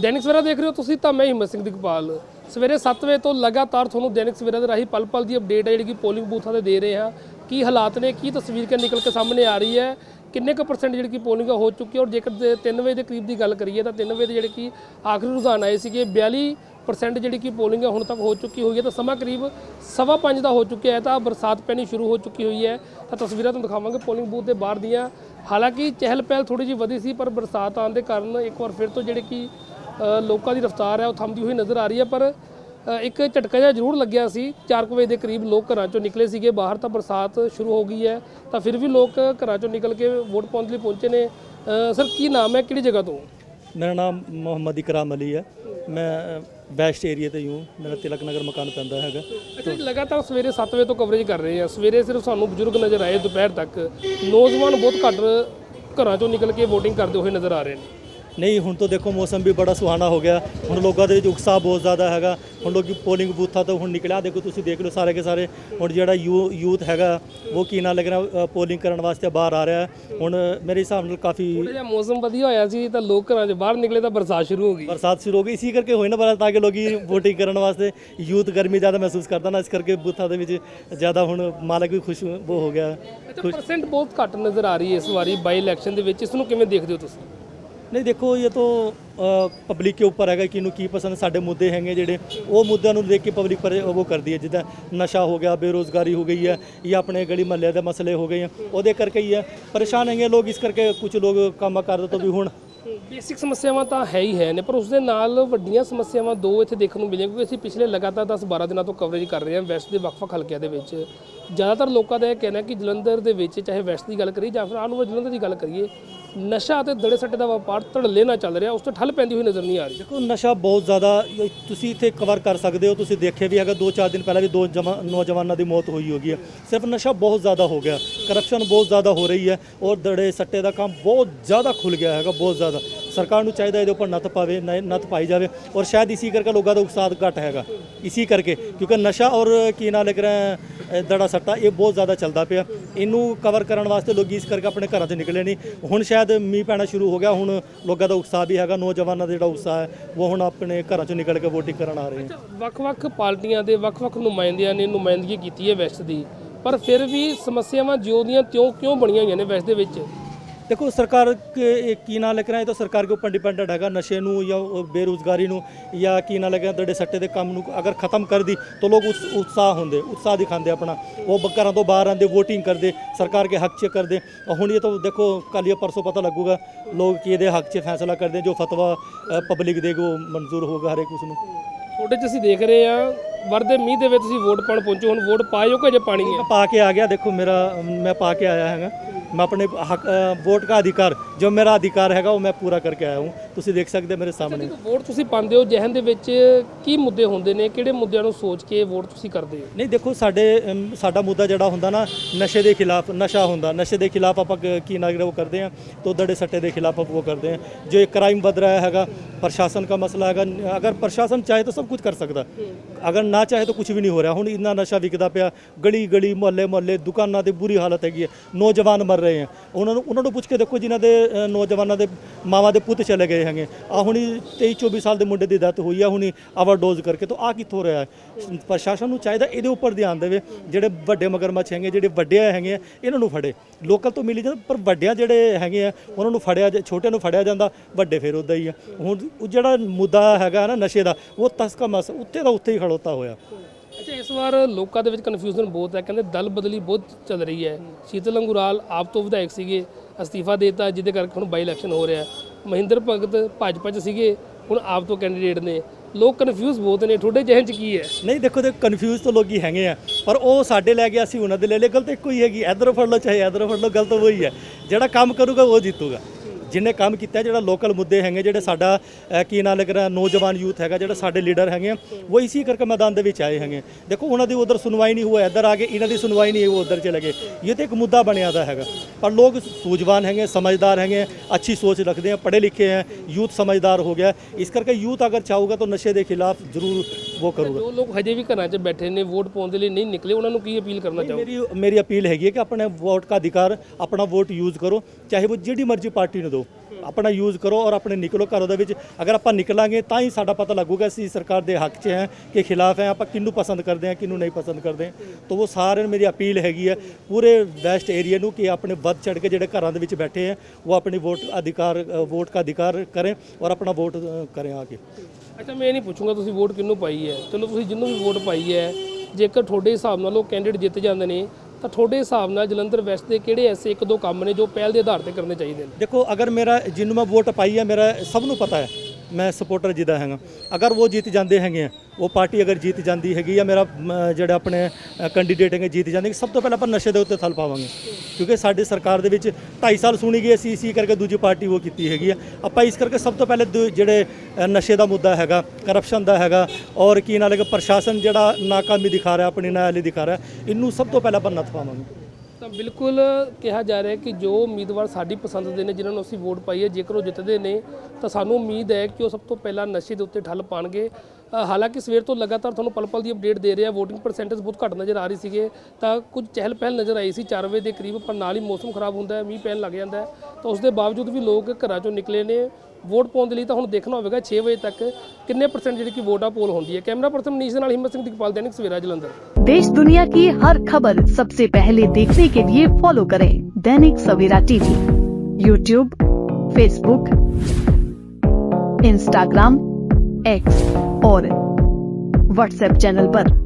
ਦੈਨਿਕ ਸਵੇਰਾ ਦੇਖ ਰਹੇ ਹੋ ਤੁਸੀਂ ਤਾਂ ਮੈਂ ਹਿੰਮਤ ਸਿੰਘ ਦਿਗਪਾਲ। ਸਵੇਰੇ 7 ਵਜੇ ਤੋਂ ਲਗਾਤਾਰ ਤੁਹਾਨੂੰ ਦੈਨਿਕ ਸਵੇਰਾ ਦੇ ਰਾਹੀਂ ਪਲ ਪਲ ਦੀ ਅਪਡੇਟ ਹੈ ਜਿਹੜੀ ਕਿ ਪੋਲਿੰਗ ਬੂਥਾਂ ਤੇ ਦੇ ਰਹੇ ਹਾਂ ਕੀ ਹਾਲਾਤ ਨੇ, ਕੀ ਤਸਵੀਰ ਕਿ ਨਿਕਲ ਕੇ ਸਾਹਮਣੇ ਆ ਰਹੀ ਹੈ, ਕਿੰਨੇ ਕੁ ਪਰਸੈਂਟ ਜਿਹੜੀ ਕਿ ਪੋਲਿੰਗ ਹੋ ਚੁੱਕੀ ਹੈ ਔਰ ਜੇਕਰ 3 ਵਜੇ ਦੇ ਕਰੀਬ ਦੀ ਗੱਲ ਕਰੀਏ ਤਾਂ 3 ਵਜੇ ਦੇ ਜਿਹੜੇ ਕਿ ਆਖਰੀ ਰੁਝਾਨ ਆਏ ਸੀਗੇ 42% ਜਿਹੜੀ ਕਿ ਪੋਲਿੰਗ ਹੈ ਹੁਣ ਤੱਕ ਹੋ ਚੁੱਕੀ ਹੋਈ ਹੈ ਤਾਂ ਸਮਾਂ ਕਰੀਬ ਸਵਾ ਪੰਜ ਦਾ ਹੋ ਚੁੱਕਿਆ ਹੈ ਤਾਂ ਬਰਸਾਤ ਪੈਣੀ ਸ਼ੁਰੂ ਹੋ ਚੁੱਕੀ ਹੋਈ ਹੈ। ਤਾਂ ਤਸਵੀਰਾਂ ਤੁਹਾਨੂੰ ਦਿਖਾਵਾਂਗੇ ਪੋਲਿੰਗ ਬੂਥ ਦੇ ਬਾਹਰ ਦੀਆਂ। ਹਾਲਾਂਕਿ ਚਹਿਲ ਪਹਿਲ ਥੋੜੀ ਜਿਹੀ ਵਧੀ ਸੀ ਪਰ ਬਰਸਾਤ ਆਉਣ ਦੇ ਕਾਰਨ ਇੱਕ ਵਾਰ ਫਿਰ ਤੋਂ ਜਿਹੜੇ ਕਿ ਲੋਕਾਂ ਦੀ ਰਫ਼ਤਾਰ ਹੈ ਉਹ ਥੰਮਦੀ ਹੋਈ ਨਜ਼ਰ ਆ ਰਹੀ ਹੈ ਪਰ ਇੱਕ ਝਟਕਾ ਜਿਹਾ ਜ਼ਰੂਰ ਲੱਗਿਆ ਸੀ। 4 ਵਜੇ ਦੇ ਕਰੀਬ ਲੋਕ ਘਰਾਂ ਚੋਂ ਨਿਕਲੇ ਸੀਗੇ ਬਾਹਰ ਤਾਂ ਬਰਸਾਤ ਸ਼ੁਰੂ ਹੋ ਗਈ ਹੈ ਤਾਂ ਫਿਰ ਵੀ ਲੋਕ ਘਰਾਂ ਚੋਂ ਨਿਕਲ ਕੇ ਵੋਟ ਪਾਉਣ ਲਈ ਪਹੁੰਚੇ ਨੇ। ਸਰ ਕੀ ਨਾਮ ਹੈ ਕਿਹੜੀ ਜਗ੍ਹਾ ਤੋਂ? ਮੇਰਾ ਨਾਮ ਮੁਹੰਮਦ ਇਕਰਾਮ ਅਲੀ ਹੈ। ਮੈਂ ਵੈਸਟ ਏਰੀਆ ਤੇ ਹੂੰ ਮੇਰਾ ਤਿਲਕ ਨਗਰ ਮਕਾਨ ਪੈਂਦਾ ਹੈਗਾ। ਅੱਛਾ ਜੀ, ਲਗਾਤਾਰ ਸਵੇਰੇ 7 ਵਜੇ ਤੋਂ ਕਵਰੇਜ ਕਰ ਰਹੇ ਆ। ਸਵੇਰੇ ਸਿਰਫ ਸਾਨੂੰ ਬਜ਼ੁਰਗ ਨਜ਼ਰ ਆਏ ਦੁਪਹਿਰ ਤੱਕ। ਨੌਜਵਾਨ ਬਹੁਤ ਘੱਟ ਘਰਾਂ ਚੋਂ ਨਿਕਲ ਕੇ VOTING ਕਰਦੇ ਹੋਏ ਨਜ਼ਰ ਆ ਰਹੇ ਨੇ। ਨਹੀਂ ਹੁਣ ਤਾਂ ਦੇਖੋ ਮੌਸਮ ਵੀ ਬੜਾ ਸੁਹਾਣਾ ਹੋ ਗਿਆ। ਹੁਣ ਲੋਕਾਂ ਦੇ ਵਿੱਚ ਉਤਸ਼ਾਹ ਬਹੁਤ ਜ਼ਿਆਦਾ ਹੈਗਾ। ਹੁਣ ਲੋਕੀ ਪੋਲਿੰਗ ਬੂਥਾਂ ਤੋਂ ਹੁਣ ਨਿਕਲਿਆ। ਦੇਖੋ ਤੁਸੀਂ ਦੇਖ ਲਓ ਸਾਰੇ ਕੇ ਸਾਰੇ। ਹੁਣ ਜਿਹੜਾ ਯੂਥ ਹੈਗਾ ਉਹ ਕੀ ਨਾਲ ਲੱਗਣਾ ਪੋਲਿੰਗ ਕਰਨ ਵਾਸਤੇ ਬਾਹਰ ਆ ਰਿਹਾ। ਹੁਣ ਮੇਰੇ ਹਿਸਾਬ ਨਾਲ ਕਾਫੀ ਥੋੜਾ ਜਿਹਾ ਮੌਸਮ ਵਧੀਆ ਹੋਇਆ ਸੀ ਤਾਂ ਲੋਕ ਘਰਾਂ 'ਚ ਬਾਹਰ ਨਿਕਲੇ ਤਾਂ ਬਰਸਾਤ ਸ਼ੁਰੂ ਹੋ ਗਈ। ਬਰਸਾਤ ਸ਼ੁਰੂ ਹੋ ਗਈ ਇਸੀ ਕਰਕੇ ਹੋਈ ਨਾ ਬਰਸਾਤ ਤਾਂ ਕਿ ਲੋਕੀ VOTING ਕਰਨ ਵਾਸਤੇ ਯੂਥ ਗਰਮੀ ਜ਼ਿਆਦਾ ਮਹਿਸੂਸ ਕਰਦਾ ਨਾ। ਇਸ ਕਰਕੇ ਬੂਥਾਂ ਦੇ ਵਿੱਚ ਜ਼ਿਆਦਾ ਹੁਣ ਮਾਲਕ ਵੀ ਖੁਸ਼ ਹੋ ਗਿਆ। ਪਰਸੈਂਟ ਬਹੁਤ ਘੱਟ ਨਜ਼ਰ ਆ ਰਹੀ ਹੈ ਇਸ ਵਾਰੀ ਬਾਈ ਇਲੈਕਸ਼ਨ ਦੇ ਵਿੱਚ। ਇਸ ਨੂੰ ਕਿਵੇਂ ਦੇਖਦੇ ਹੋ ਤੁਸੀਂ? ਨਹੀਂ, ਦੇਖੋ, ਇਹ ਤਾਂ ਪਬਲਿਕ ਕੇ ਉੱਪਰ ਹੈਗਾ ਕਿ ਇਹਨੂੰ ਕੀ ਪਸੰਦ, ਸਾਡੇ ਮੁੱਦੇ ਹੈਗੇ ਜਿਹੜੇ, ਉਹ ਮੁੱਦਿਆਂ ਨੂੰ ਦੇਖ ਕੇ ਪਬਲਿਕ ਪਰ ਉਹ ਕਰਦੀ ਹੈ, ਜਿੱਦਾਂ ਨਸ਼ਾ ਹੋ ਗਿਆ, ਬੇਰੋਜ਼ਗਾਰੀ ਹੋ ਗਈ ਹੈ, ਜਾਂ ਆਪਣੇ ਗਲੀ ਮਹੱਲੇ ਦੇ ਮਸਲੇ ਹੋ ਗਏ ਹੈ ਉਹਦੇ ਕਰਕੇ ਹੀ ਹੈ। ਪਰੇਸ਼ਾਨ ਹੈਗੇ ਲੋਕ, ਇਸ ਕਰਕੇ ਕੁਝ ਲੋਕ ਕੰਮ ਕਰਦੇ ਤੋਂ ਵੀ ਹੁਣ। ਬੇਸਿਕ ਸਮੱਸਿਆਵਾਂ ਤਾਂ ਹੈ ਹੀ ਹੈ ਨੇ, ਪਰ ਉਸ ਦੇ ਨਾਲ ਵੱਡੀਆਂ ਸਮੱਸਿਆਵਾਂ ਦੋ ਇੱਥੇ ਦੇਖਣ ਨੂੰ ਮਿਲੀਆਂ, ਕਿਉਂਕਿ ਅਸੀਂ ਪਿਛਲੇ ਲਗਾਤਾਰ 10-12 ਦਿਨਾਂ ਤੋਂ ਕਵਰੇਜ ਕਰ ਰਹੇ ਹਾਂ ਵੈਸਟ ਦੇ ਵੱਖ-ਵੱਖ ਹਲਕਿਆਂ ਦੇ ਵਿੱਚ। ਜ਼ਿਆਦਾਤਰ ਲੋਕਾਂ ਦਾ ਇਹ ਕਹਿਣਾ ਕਿ ਜਲੰਧਰ ਦੇ ਵਿੱਚ ਚਾਹੇ ਵੈਸਟ ਦੀ ਗੱਲ ਕਰੀਏ ਜਾਂ ਫਿਰ ਆਨਵਰ ਜਲੰਧਰ ਦੀ ਗੱਲ ਕਰੀਏ, ਨਸ਼ਾ ਅਤੇ ਦੜੇ ਸੱਟੇ ਦਾ ਵਪਾਰ ਧੜਲੇ ਨਾਲ ਚੱਲ ਰਿਹਾ, ਉਸ ਤੋਂ ਠੱਲ ਪੈਂਦੀ ਹੋਈ ਨਜ਼ਰ ਨਹੀਂ ਆ ਰਹੀ। ਦੇਖੋ, ਨਸ਼ਾ ਬਹੁਤ ਜ਼ਿਆਦਾ ਤੁਸੀਂ ਇੱਥੇ ਕਵਰ ਕਰ ਸਕਦੇ ਹੋ, ਤੁਸੀਂ ਦੇਖਿਆ ਵੀ ਹੈਗਾ 2-4 ਦਿਨ ਪਹਿਲਾਂ ਵੀ ਦੋ ਜਵਾਂ ਨੌਜਵਾਨਾਂ ਦੀ ਮੌਤ ਹੋਈ ਹੋਗੀ ਹੈ। ਸਿਰਫ ਨਸ਼ਾ ਬਹੁਤ ਜ਼ਿਆਦਾ ਹੋ ਗਿਆ ਕਰਪਸ਼ਨ ਬਹੁਤ ਜ਼ਿਆਦਾ ਹੋ ਰਹੀ ਹੈ ਔਰ ਦੜੇ ਸੱਟੇ ਦਾ ਕੰਮ ਬਹੁਤ ਜ਼ਿਆਦਾ ਖੁੱਲ ਗਿਆ ਹੈਗਾ, ਬਹੁਤ ਜ਼ਿਆਦਾ। ਸਰਕਾਰ ਨੂੰ ਚਾਹੀਦਾ ਇਹਦੇ ਉੱਪਰ ਨੱਥ ਪਾਵੇ, ਨ- ਨੱਥ ਪਾਈ ਜਾਵੇ ਔਰ ਸ਼ਾਇਦ ਇਸੀ ਕਰਕੇ ਲੋਕਾਂ ਦਾ ਉਕਸਾਦ ਘੱਟ ਹੈਗਾ। ਇਸੀ ਕਰਕੇ, ਕਿਉਂਕਿ ਨਸ਼ਾ ਔਰ ਕੀ ਨਾਲ ਲੱਗ ਰਿਹਾ ਹੈ, ਦੜਾ ਸੱਟਾ ਇਹ ਬਹੁਤ ਜ਼ਿਆਦਾ ਚੱਲਦਾ ਪਿਆ। ਇਹਨੂੰ ਕਵਰ ਕਰਨ ਵਾਸਤੇ ਲੋਕ ਇਸ ਕਰਕੇ ਆਪਣੇ ਘਰਾਂ 'ਚ ਨਿਕਲੇ ਨਹੀਂ। ਹੁਣ ਸ਼ਾਇਦ ਮੀਂਹ ਪੈਣਾ ਸ਼ੁਰੂ ਹੋ ਗਿਆ ਹੁਣ ਲੋਕਾਂ ਦਾ ਉਤਸ਼ਾਹ ਵੀ ਹੈਗਾ ਨੌਜਵਾਨਾਂ ਦਾ ਜਿਹੜਾ ਉਤਸ਼ਾਹ ਹੈ ਉਹ ਹੁਣ ਆਪਣੇ ਘਰਾਂ 'ਚੋਂ ਨਿਕਲ ਕੇ ਵੋਟਿੰਗ ਕਰਨ ਆ ਰਹੇ ਹੈ ਵੱਖ-ਵੱਖ ਪਾਰਟੀਆਂ ਦੇ ਵੱਖ-ਵੱਖ ਨੁਮਾਇੰਦਿਆਂ ਨੇ ਨੁਮਾਇੰਦਗੀ ਕੀਤੀ ਹੈ ਵੈਸਟ ਦੀ ਪਰ ਫਿਰ ਵੀ ਸਮੱਸਿਆਵਾਂ ਜਿਉਂ ਦੀਆਂ ਤਿਉਂ ਕਿਉਂ ਬਣੀਆਂ ਹੋਈਆਂ ਨੇ ਵੈਸਟ ਦੇ ਵਿੱਚ? देखो सरकार के ये की ना लग रहा है तो सरकार के ऊपर डिपेंडेंट हैगा नशे ਨੂੰ ਜਾਂ ਉਹ ਬੇਰੁਜ਼ਗਾਰੀ ਨੂੰ ਜਾਂ ਕੀ ਨਾ ਲੱਗਾ ਦੜੇ ਸੱਟੇ ਦੇ ਕੰਮ ਨੂੰ ਅਗਰ ਖਤਮ ਕਰ ਦੀ ਤਾਂ ਲੋਕ ਉਸ ਉਤਸ਼ਾਹ ਹੁੰਦੇ ਉਤਸ਼ਾਹ ਦਿਖਾਉਂਦੇ ਆਪਣਾ ਉਹ ਬ- ਘਰਾਂ ਤੋਂ ਬਾਹਰ ਆਉਂਦੇ VOTING ਕਰਦੇ ਸਰਕਾਰ ਕੇ ਹੱਕ 'ਚ ਕਰਦੇ ਔਰ ਹੁਣ ਇਹ ਤਾਂ ਦੇਖੋ ਕੱਲ੍ਹ ਜਾਂ ਪਰਸੋਂ ਪਤਾ ਲੱਗੂਗਾ ਲੋਕ ਕੀ ਇਹਦੇ ਹੱਕ 'ਚ ਫੈਸਲਾ ਕਰਦੇ ਜੋ ਫਤਵਾ ਪਬਲਿਕ ਦੇਗਾ ਉਹ ਮਨਜ਼ੂਰ ਹੋਗਾ ਹਰੇਕ ਉਸ ਨੂੰ ਤੁਹਾਡੇ 'ਚ ਅਸੀਂ ਦੇਖ ਰਹੇ ਹਾਂ ਵਰਦੇ ਮੀਂਹ ਦੇ ਵਿੱਚ ਤੁਸੀਂ ਵੋਟ ਪਾਉਣ ਪਹੁੰਚੋ ਹੁਣ ਵੋਟ ਪਾਇਓ ਕਿ ਜੇ ਪਾਣੀ ਹੈ? ਮੈਂ ਪਾ ਕੇ ਆ ਗਿਆ ਦੇਖੋ ਮੇਰਾ ਮੈਂ ਪਾ ਕੇ ਆਇਆ ਹੈਗਾ। ਮੈਂ ਆਪਣੇ ਹੱਕ ਵੋਟ ਦਾ ਅਧਿਕਾਰ ਜੋ ਮੇਰਾ ਅਧਿਕਾਰ ਹੈਗਾ ਉਹ ਮੈਂ ਪੂਰਾ ਕਰਕੇ ਆਇਆ ਹੂੰ। ਤੁਸੀਂ ਦੇਖ ਸਕਦੇ ਮੇਰੇ ਸਾਹਮਣੇ। ਜਦੋਂ ਵੋਟ ਤੁਸੀਂ ਪਾਉਂਦੇ ਹੋ ਜਹਨ ਦੇ ਵਿੱਚ ਕੀ ਮੁੱਦੇ ਹੁੰਦੇ ਨੇ? ਕਿਹੜੇ ਮੁੱਦਿਆਂ ਨੂੰ ਸੋਚ ਕੇ ਵੋਟ ਤੁਸੀਂ ਕਰਦੇ ਹੋ? ਨਹੀਂ ਦੇਖੋ ਸਾਡੇ ਅਮ, ਸਾਡਾ ਮੁੱਦਾ ਜਿਹੜਾ ਹੁੰਦਾ ਨਾ ਨਸ਼ੇ ਦੇ ਖਿਲਾਫ ਨਸ਼ਾ ਹੁੰਦਾ। ਨਸ਼ੇ ਦੇ ਖਿਲਾਫ ਆਪਾਂ ਕ- ਕੀ ਨਾਗਰ ਉਹ ਕਰਦੇ ਆ ਤੋ ਦੜੇ ਸੱਟੇ ਦੇ ਖਿਲਾਫ ਆਪਾਂ ਉਹ ਕਰਦੇ ਆ ਜੋ ਇਹ ਕ੍ਰਾइम ਵੱਧ ਰਿਹਾ ਹੈਗਾ ਪ੍ਰਸ਼ਾਸਨ ਦਾ ਮਸਲਾ ਹੈਗਾ ਅਗਰ ਪ੍ਰਸ਼ਾਸਨ ਚਾਹੇ ਤਾਂ ਸਭ ਕੁਝ ਕਰ ਸਕਦਾ। ਅਗਰ ਨਾ ਚਾਹੇ ਤਾਂ ਕੁਝ ਵੀ ਨਹੀਂ ਹੋ ਰਿਹਾ। ਹੁਣ ਇੰਨਾ ਨਸ਼ਾ ਵਿਕਦਾ ਪਿਆ ਗਲੀ ਗਲੀ ਮੁਹੱਲੇ ਮੁਹੱਲੇ ਦੁਕਾਨਾਂ ਤੇ ਬੁਰੀ ਹਾਲਤ ਹੈਗੀ ਹੈ ਨੌਜਵਾਨ ਮਰ ਰਹੇ ਆ ਉਹਨਾਂ ਨੂੰ ਉਹਨਾਂ ਨੂੰ ਪੁੱਛ ਕੇ ਦੇਖੋ ਜਿਨ੍ਹਾਂ ਦੇ ਅ, ਨੌਜਵਾਨਾਂ ਦੇ ਮਾਵਾਂ ਦੇ ਪੁੱਤ ਚਲੇ ਗਏ ਹੈਗੇ। ਆ ਹੁਣੀ 23 24 ਸਾਲ ਦੇ ਮੁੰਡੇ ਦੀ ਡੈਥ ਹੋਈ ਆ ਹੁਣੀ ਆਵਰਡੋਜ਼ ਕਰਕੇ ਤਾਂ ਆ ਕਿੱਥੋਂ ਰਿਹਾ ਹੈ? ਪ੍ਰਸ਼ਾਸਨ ਨੂੰ ਚਾਹੀਦਾ ਇਹਦੇ ਉੱਪਰ ਧਿਆਨ ਦੇਵੇ। ਜਿਹੜੇ ਵੱਡੇ ਮਗਰਮੱਛ ਹੈਗੇ ਜਿਹੜੇ ਵੱਡੇ ਹੈਗੇ ਆ ਇਹਨਾਂ ਨੂੰ ਫੜੇ। ਲੋਕਲ ਤੋਂ ਮਿਲੀ ਜਾਂਦਾ ਪਰ ਵੱਡਿਆਂ ਜਿਹੜੇ ਹੈਗੇ ਆ ਉਹਨਾਂ ਨੂੰ ਫੜਿਆ ਜਾ- ਛੋਟਿਆਂ ਨੂੰ ਫੜਿਆ ਜਾਂਦਾ ਵੱਡੇ ਫਿਰ ਉੱਦਾਂ ਹੀ ਆ। ਹੁਣ ਉਹ ਜਿਹੜਾ ਮੁੱਦਾ ਹੈਗਾ ਨਾ ਨਸ਼ੇ ਦਾ ਉਹ ਤਸਕਾ ਮਸ ਉੱਤੇ ਦਾ ਉੱਤੇ ਹੀ ਖੜੋਤਾ ਹੋਇਆ। ਅੱਛਾ ਇਸ ਵਾਰ ਲੋਕਾਂ ਦੇ ਵਿੱਚ ਕਨਫਿਊਜ਼ਨ ਬਹੁਤ ਹੈ। ਕਹਿੰਦੇ ਦਲ ਬਦਲੀ ਬਹੁਤ ਚੱਲ ਰਹੀ ਹੈ। ਸ਼ੀਤਲ ਅੰਗੁਰਾਲ ਆਪ ਤੋਂ ਵਿਧਾਇਕ ਸੀਗੇ। ਅਸਤੀਫਾ ਦੇਤਾ ਜਿਹਦੇ ਕਰਕੇ ਹੁਣ ਬਾਈ ਇਲੈਕਸ਼ਨ ਹੋ ਰਿਹਾ ਮਹਿੰਦਰ ਭਗਤ ਭਾਜਪਾ 'ਚ ਸੀਗੇ। ਹੁਣ ਆਪ ਤੋਂ ਕੈਂਡੀਡੇਟ ਨੇ। ਲੋਕ ਕਨਫਿਊਜ਼ ਬਹੁਤ ਨੇ। ਤੁਹਾਡੇ ਜਿਹਨ 'ਚ ਕੀ ਹੈ? ਨਹੀਂ ਦੇਖੋ ਤੇ ਕਨਫਿਊਜ਼ ਤਾਂ ਲੋਕੀ ਹੈਗੇ ਆ। ਪਰ ਉਹ ਸਾਡੇ ਲੈ ਗਿਆ ਅਸੀਂ ਉਹਨਾਂ ਦੇ ਲੈ ਲਏ। ਗਲਤ ਇੱਕੋ ਹੀ ਹੈਗੀ। ਇਧਰੋਂ ਫੜ ਲਓ ਚਾਹੇ ਇਧਰੋਂ ਫੜ ਲਓ ਗਲਤ ਉਹੀ ਹੈ। ਜਿਹੜਾ ਕੰਮ ਕਰੂਗਾ ਉਹ ਜਿੱਤੂਗਾ। ਜਿਹਨੇ ਕੰਮ ਕੀਤਾ ਜਿਹੜਾ ਲੋਕਲ ਮੁੱਦੇ ਹੈਗੇ ਜਿਹੜੇ ਸਾਡਾ ਕੀ ਨਾਂ ਲੱਗ ਰਿਹਾ ਨੌਜਵਾਨ ਯੂਥ ਹੈਗਾ ਜਿਹੜਾ ਸਾਡੇ ਲੀਡਰ ਹੈਗੇ ਆ, ਉਹ ਇਸੀ ਕਰਕੇ ਮੈਦਾਨ ਦੇ ਵਿੱਚ ਆਏ ਹੈਗੇ ਦੇਖੋ ਉਹਨਾਂ ਦੀ ਉਧਰ ਸੁਣਵਾਈ ਨਹੀਂ ਹੋਇਆ ਇੱਧਰ ਆ ਕੇ ਇਹਨਾਂ ਦੀ ਸੁਣਵਾਈ ਨਹੀਂ ਉਹ ਉਧਰ ਚਲੇ ਗਏ। ਇਹ ਤੇ ਇੱਕ ਮੁੱਦਾ ਬਣਿਆ ਦਾ ਹੈਗਾ। ਪਰ ਲੋਕ ਸੂਝਵਾਨ ਹੈਗੇ ਸਮਝਦਾਰ ਹੈਗੇ ਅੱਛੀ ਸੋਚ ਰੱਖਦੇ ਆ ਪੜ੍ਹੇ ਲਿਖੇ ਹੈ ਯੂਥ ਸਮਝਦਾਰ ਹੋ ਗਿਆ। ਇਸ ਕਰਕੇ ਯੂਥ ਅਗਰ ਚਾਹੂਗਾ ਤਾਂ ਨਸ਼ੇ ਦੇ ਖਿਲਾਫ ਜ਼ਰੂਰ ਉਹ ਕਰੂਗਾ। ਜੋ ਲੋਕ ਹਜੇ ਵੀ ਘਰਾਂ 'ਚ ਬੈਠੇ ਨੇ ਵੋਟ ਪਾਉਣ ਦੇ ਲਈ ਨਹੀਂ ਨਿਕਲੇ ਉਹਨਾਂ ਨੂੰ ਕੀ ਅਪੀਲ ਕਰਨਾ ਚਾਹੋ ਮੇਰੀ ਮੇਰੀ ਅਪੀਲ ਹੈਗੀ ਹੈ ਕਿ ਆਪਣੇ ਵੋਟ ਦਾ ਅਧਿਕਾਰ ਆਪਣਾ ਵੋਟ ਯੂਜ਼ ਕਰੋ ਚਾਹੇ ਉਹ ਜਿਹੜੀ ਮਰਜ਼ੀ ਪਾਰਟੀ ਨੂੰ ਦਿਓ। ਆਪਣਾ ਯੂਜ਼ ਕਰੋ ਔਰ ਆਪਣੇ ਨਿਕਲੋ ਘਰੋਂ ਦੇ ਵਿੱਚ। ਅਗਰ ਆਪਾਂ ਨਿਕਲਾਂਗੇ ਤਾਂ ਹੀ ਸਾਡਾ ਪਤਾ ਲੱਗੂਗਾ ਅਸੀਂ ਸਰਕਾਰ ਦੇ ਹੱਕ 'ਚ ਹੈ ਕਿ ਖਿਲਾਫ ਹੈ, ਆਪਾਂ ਕਿਹਨੂੰ ਪਸੰਦ ਕਰਦੇ ਹਾਂ, ਕਿਹਨੂੰ ਨਹੀਂ ਪਸੰਦ ਕਰਦੇ ਤਾਂ ਉਹ ਸਾਰਿਆਂ ਨੂੰ ਮੇਰੀ ਅਪੀਲ ਹੈਗੀ ਹੈ, ਪੂਰੇ ਵੈਸਟ ਏਰੀਆ ਨੂੰ ਕਿ ਆਪਣੇ ਵੱਧ ਚੜ ਕੇ ਜਿਹੜੇ ਘਰਾਂ ਦੇ ਵਿੱਚ ਬੈਠੇ ਹੈ, ਉਹ ਆਪਣੀ ਵੋਟ ਅਧਿਕਾਰ ਵੋਟ ਦਾ ਅਧਿਕਾਰ ਕਰੇ ਔਰ ਆਪਣਾ ਵੋਟ ਕਰੇ ਆ ਕੇ। ਅੱਛਾ, ਮੈਂ ਇਹ ਨਹੀਂ ਪੁੱਛੂੰਗਾ ਤੁਸੀਂ ਵੋਟ ਕਿਹਨੂੰ ਪਾਈ ਹੈ? ਚਲੋ, ਤੁਸੀਂ ਜਿਹਨੂੰ ਵੀ ਵੋਟ ਪਾਈ ਹੈ, ਜੇਕਰ ਤੁਹਾਡੇ ਹਿਸਾਬ ਨਾਲ ਉਹ ਕੈਂਡੀਡੇਟ ਜਿੱਤ ਜਾਂਦੇ ਨੇ ਤਾਂ ਤੁਹਾਡੇ ਹਿਸਾਬ ਨਾਲ ਜਲੰਧਰ ਵੈਸਟ ਦੇ ਕਿਹੜੇ ਐਸੇ ਇੱਕ ਦੋ ਕੰਮ ਨੇ ਜੋ ਪਹਿਲ ਦੇ ਆਧਾਰ ਤੇ ਕਰਨੇ ਚਾਹੀਦੇ ਨੇ? ਦੇਖੋ, ਅਗਰ ਮੇਰਾ ਜਿਹਨੂੰ ਮੈਂ ਵੋਟ ਪਾਈ ਹੈ ਮੇਰਾ ਸਭ ਨੂੰ ਪਤਾ ਹੈ। ਮੈਂ ਸਪੋਰਟਰ ਜਿਹਦਾ ਹੈਗਾ। ਅਗਰ ਉਹ ਜਿੱਤ ਜਾਂਦੇ ਹੈਗੇ ਆ, ਉਹ ਪਾਰਟੀ ਅਗਰ ਜਿੱਤ ਜਾਂਦੀ ਹੈਗੀ ਆ, ਮੇਰਾ ਜਿਹੜਾ ਆਪਣੇ ਕੈਂਡੀਡੇਟ ਹੈਗੇ ਜਿੱਤ ਜਾਂਦੇ ਸਭ ਤੋਂ ਪਹਿਲਾਂ ਆਪਾਂ ਨਸ਼ੇ ਦੇ ਉੱਤੇ ਥਲ ਪਾਵਾਂਗੇ। ਕਿਉਂਕਿ ਸਾਡੀ ਸਰਕਾਰ ਦੇ ਵਿੱਚ 2.5 ਸਾਲ ਸੁਣੀ ਗਈ ਅਸੀਂ ਇਸੀ ਕਰਕੇ ਦੂਜੀ ਪਾਰਟੀ ਉਹ ਕੀਤੀ ਹੈਗੀ ਆ। ਆਪਾਂ ਇਸ ਕਰਕੇ ਸਭ ਤੋਂ ਪਹਿਲੇ ਦੂ- ਜਿਹੜੇ ਨਸ਼ੇ ਦਾ ਮੁੱਦਾ ਹੈਗਾ ਕਰਪਸ਼ਨ ਦਾ ਹੈਗਾ, ਔਰ ਕੀ ਨਾਲ ਹੈਗਾ, ਪ੍ਰਸ਼ਾਸਨ ਜਿਹੜਾ ਨਾਕਾਮੀ ਦਿਖਾ ਰਿਹਾ, ਆਪਣੀ ਨਾਇਲੀ ਦਿਖਾ ਰਿਹਾ, ਇਹਨੂੰ ਸਭ ਤੋਂ ਪਹਿਲਾਂ ਆਪਾਂ ਨੱਥ ਪਾਵਾਂਗੇ। ਤਾਂ ਬਿਲਕੁਲ ਕਿਹਾ ਜਾ ਰਿਹਾ ਕਿ ਜੋ ਉਮੀਦਵਾਰ ਸਾਡੀ ਪਸੰਦ ਦੇ ਨੇ, ਜਿਨ੍ਹਾਂ ਨੂੰ ਅਸੀਂ ਵੋਟ ਪਾਈ ਹੈ, ਜੇਕਰ ਉਹ ਜਿੱਤਦੇ ਨੇ, ਤਾਂ ਸਾਨੂੰ ਉਮੀਦ ਹੈ ਕਿ ਉਹ ਸਭ ਤੋਂ ਪਹਿਲਾਂ ਨਸ਼ੇ ਦੇ ਉੱਤੇ ਠੱਲ ਪਾਣਗੇ। ਹਾਲਾਂਕਿ ਸਵੇਰ ਤੋਂ ਲਗਾਤਾਰ ਤੁਹਾਨੂੰ ਪਲ ਪਲ ਦੀ ਅਪਡੇਟ ਦੇ ਰਿਹਾ ਆ VOTING ਪਰਸੈਂਟੇਜ ਬਹੁਤ ਘੱਟ ਨਜ਼ਰ ਆ ਰਹੀ ਸੀਗੇ। ਤਾਂ ਕੁਝ ਚਹਿਲ ਪਹਿਲ ਨਜ਼ਰ ਆਈ ਸੀ 4 ਵਜੇ ਦੇ ਕਰੀਬ, ਪਰ ਨਾਲ ਹੀ ਮੌਸਮ ਖਰਾਬ ਹੁੰਦਾ ਹੈ, ਮੀਂਹ ਪੈਣ ਲੱਗ ਜਾਂਦਾ ਹੈ। ਤਾਂ ਉਸ ਦੇ ਬਾਵਜੂਦ ਵੀ ਲੋਕ ਘਰਾਂ ਚੋਂ ਨਿਕਲੇ ਨੇ ਵੋਟ ਪਾਉਣ ਦੇ ਲਈ ਤਾਂ ਹੁਣ ਦੇਖਣਾ ਹੋਵੇਗਾ 6 ਵਜੇ ਤੱਕ ਕਿੰਨੇ ਪਰਸੈਂਟ ਜਿਹੜੀ ਕਿ ਵੋਟ ਆ ਪੋਲ ਹੁੰਦੀ ਹੈ ਕੈਮਰਾ ਪਰਸਨ ਮਨੀਸ਼ ਦੇ ਨਾਲ ਹਿੰਮਤ ਸਿੰਘ ਦਿਕਪਾਲ ਦੈਨਿਕ ਸਵੇਰਾ ਜਲੰਧਰ देश दुनिया की हर खबर सबसे पहले देखने के लिए फॉलो करें Dainik Savera TV YouTube Facebook Instagram X और व्हाट्सएप चैनल पर।